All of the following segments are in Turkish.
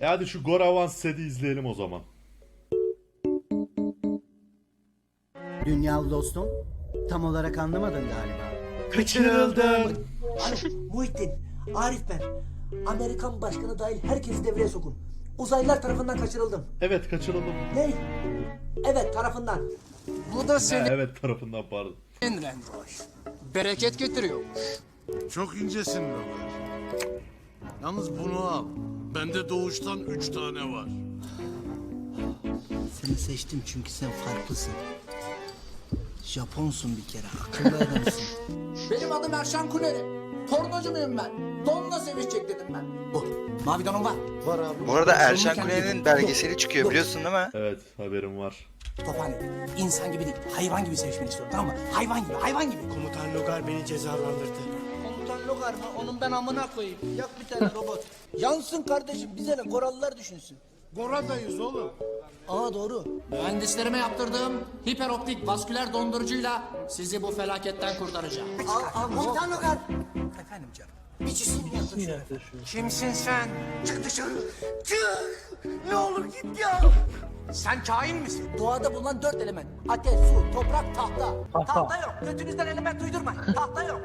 E hadi şu Goravan seti izleyelim o zaman. Dünyalı dostum, tam olarak anlamadın galiba. Kaçırıldım. Muhittin, Arif ben. Amerikan başkanı dahil herkesi devreye sokun. Uzaylılar tarafından kaçırıldım. Evet kaçırıldım. Ne? Evet tarafından. Bu da Ha, senin evet tarafından pardon. Rendroş. Bereket getiriyormuş. Çok incesin Ömer. Yalnız bunu al. Bende doğuştan üç tane var. Seni seçtim çünkü sen farklısın. Japonsun bir kere, akıllı adamsın. Benim adım Erşan Kuneri. Tornacı mıyım ben? Donla sevişecek dedim ben. Bu. Mavi donum var. Bu arada Erşen kendi Kule'nin yapıyor. belgeseli çıkıyor biliyorsun değil mi? Evet haberim var. Tophane. İnsan gibi değil. Hayvan gibi sevişmeni istiyorum tamam mı? Hayvan gibi, hayvan gibi. Komutan Logar beni cezalandırdı. Komutan Logar mı? Onun ben amına koyayım. Yak bir tane robot. Yansın kardeşim. Bize ne? Korallılar düşünsün. Goradayız oğlum. Aa doğru. Mühendislerime yaptırdığım hiperoptik vasküler dondurucuyla sizi bu felaketten kurtaracağım. Al, al, Komutan Logar. Efendim canım. Bir cisim. Kimsin sen? Çık dışarı. Çık. Ne olur git ya. Sen kain misin? Doğada bulunan dört element. Ateş, su, toprak, tahta. Tahta yok. Götünüzden element uydurmayın. Tahta yok.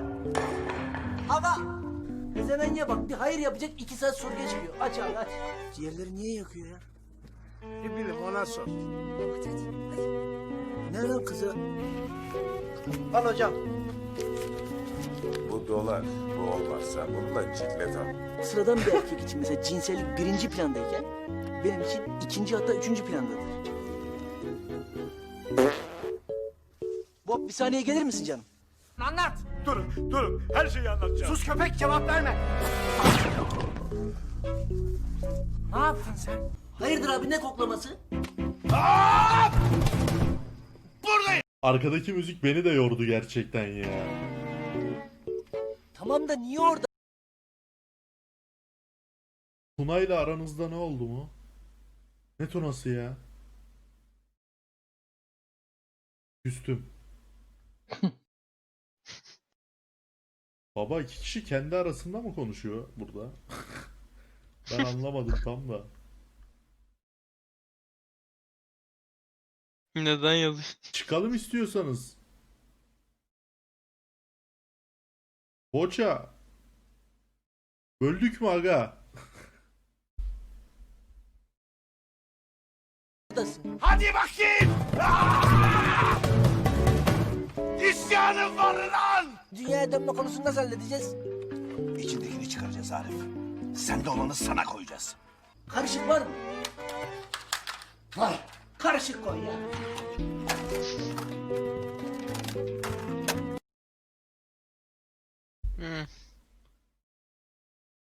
Hava. Ezemenye bak bir hayır yapacak iki saat sonra geçmiyor. Aç abi aç. Ciğerleri niye yakıyor ya? Ne bileyim ona sor. Ne lan kızı? Al hocam. Bu dolar. Bu olmazsa bununla ciklet al. Sıradan bir erkek için mesela cinsellik birinci plandayken benim için ikinci hatta üçüncü plandadır. Bob bir saniye gelir misin canım? Anlat. Durun, durun. Her şeyi anlatacağım. Sus köpek cevap verme. Ne yaptın sen? Hayırdır abi ne koklaması? Arkadaki müzik beni de yordu gerçekten ya. Tamam da niye orada? Tuna'yla aranızda ne oldu mu? Ne Tuna'sı ya? Küstüm. Baba iki kişi kendi arasında mı konuşuyor burada? ben anlamadım tam da. Neden yazıyor? Çıkalım istiyorsanız. Boça. Böldük mü aga? Hadi bakayım. Aa! İsyanın var lan. Dünyaya dönme konusunu nasıl halledeceğiz? İçindekini çıkaracağız Arif. Sen de olanı sana koyacağız. Karışık var mı? Var. Karışık koy ya. Hmm.